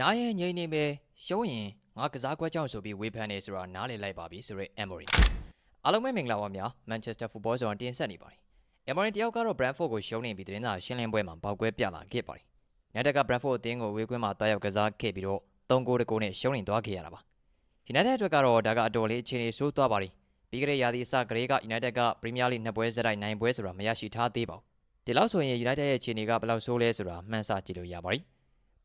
နားရဲ့ငိမ့်နေပဲရှုံးရင်ငါကစားကွက်ကြောင့်ဆိုပြီးဝေဖန်နေဆိုတာနားလည်လိုက်ပါပြီဆိုရဲ Emery အားလုံးပဲမင်္ဂလာပါများ Manchester Football ဆိုတာတင်ဆက်နေပါတယ် Emery တယောက်ကတော့ Brentford ကိုရှုံးနေပြီးသတင်းစာရှင်းလင်းပွဲမှာပေါက်ကွဲပြလာခဲ့ပါတယ်နောက်တက်က Brentford အသင်းကိုဝေကွင်းမှာတားရောက်ကစားခဲ့ပြီးတော့3ဂိုးတကူနဲ့ရှုံးနေသွားခဲ့ရတာပါ United အတွက်ကတော့ဒါကအတော်လေးအခြေအနေဆိုးသွားပါတယ်ပြီးကြတဲ့ရာသီအစကလေးက United က Premier League နှစ်ပွဲစတိုက်နိုင်ပွဲဆိုတာမရရှိထားသေးပါဘူးဒီလောက်ဆိုရင် United ရဲ့အခြေအနေကဘယ်လောက်ဆိုးလဲဆိုတာမှန်းဆကြည့်လို့ရပါတယ်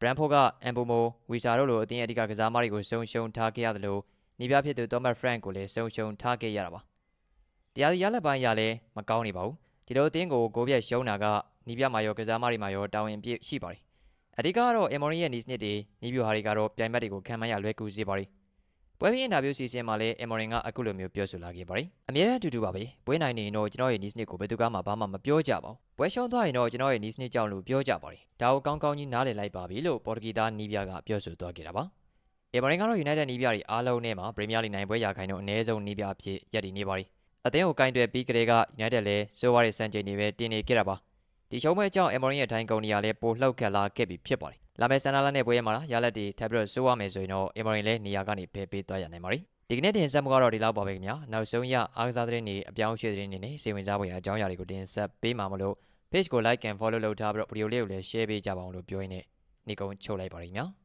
Brentford ကအမ်ဘူမိုဝီစာတို့လိုအသင်းအဓိကကစားမတွေကိုဆုံးရှုံးထားခဲ့ရတယ်လို့နေပြဖြစ်သူ Thomas Frank ကိုလည်းဆုံးရှုံးထားခဲ့ရတာပါတရားစီရလက်ပိုင်းရလည်းမကောင်းနေပါဘူးဒီလိုအသင်းကိုဂိုးပြတ်ရှုံးတာကနေပြမှာရောကစားမတွေမှာရောတာဝန်အပြည့်ရှိပါတယ်အဓိကကတော့ Emery ရဲ့နီးစနစ်တွေနီးပြူဟာတွေကတော့ပြိုင်ဘက်တွေကိုခံမှန်းရလွဲကူစေပါတယ် ပွဲပြီးအင်တာဗျူးစီစဉ်မှာလည်း Emery ကအခုလိုမျိုးပြောဆိုလာခဲ့ပါတယ်အများအားအတူတူပါပဲပွဲနိုင်နေရင်တော့ကျွန်တော်ရဲ့နီးစနစ်ကိုဘယ်သူကမှဘာမှမပြောကြပါဘူးပွဲရှုံးသွားရင်တော့ကျွန်တော်ရဲ့နီးစနစ်ကြောင့်လို့ပြောကြပါတယ်ဒါကိုကောင်းကောင်းကြီးနားလည်လိုက်ပါပြီလို့ပေါ်တူဂီသားနီးပြကပြောဆိုသွားခဲ့တာပါ။အေဗာရင်ကတော့ United နီးပြတွေအားလုံးနဲ့မှာ Premier League နိုင်ပွဲရခိုင်တော့အနည်းဆုံးနီးပြအဖြစ်ရပ်တည်နေပါ ರಿ ။အသင်းကိုကင်တွယ်ပြီးကလေးက United လည်းစိုးဝါးတဲ့စံချိန်တွေပဲတင်နေခဲ့တာပါ။ ဒီရှုံးပွဲအကြောင်း Emery ရဲ့ထိုင်းကုန်နေရာလည်းပိုလှုပ်ခတ်လာခဲ့ပြီဖြစ်ပါတယ်။လာမယ့်ဆန်နာလာနဲ့ပွဲရမှာလားရလက်တွေထပ်ပြီးတော့စိုးရမယ်ဆိုရင်တော့ Emery လည်းနေရာကနေဖယ်ပေးသွားရနိုင်ပါ ರಿ ။ဒီကနေ့တင်ဆက်မှုကတော့ဒီလောက်ပါပဲခင်ဗျာ။နောက်ဆုံးရအားကစားသတင်းတွေအပြောင်းအရွှေ့သတင်းတွေနဲ့စိတ်ဝင်စားဖွယ်ရာအကြောင်းအရာတွေကိုတင်ဆက်ပေးမှာမလို့ page ကို like and follow လုပ်ထားပြီးတော့ video လေးကိုလည်း share ပေးကြပါအောင်လို့ပြောရင်းနဲ့နေကုန်းချုပ်လိုက်ပါရခင်ဗျာ။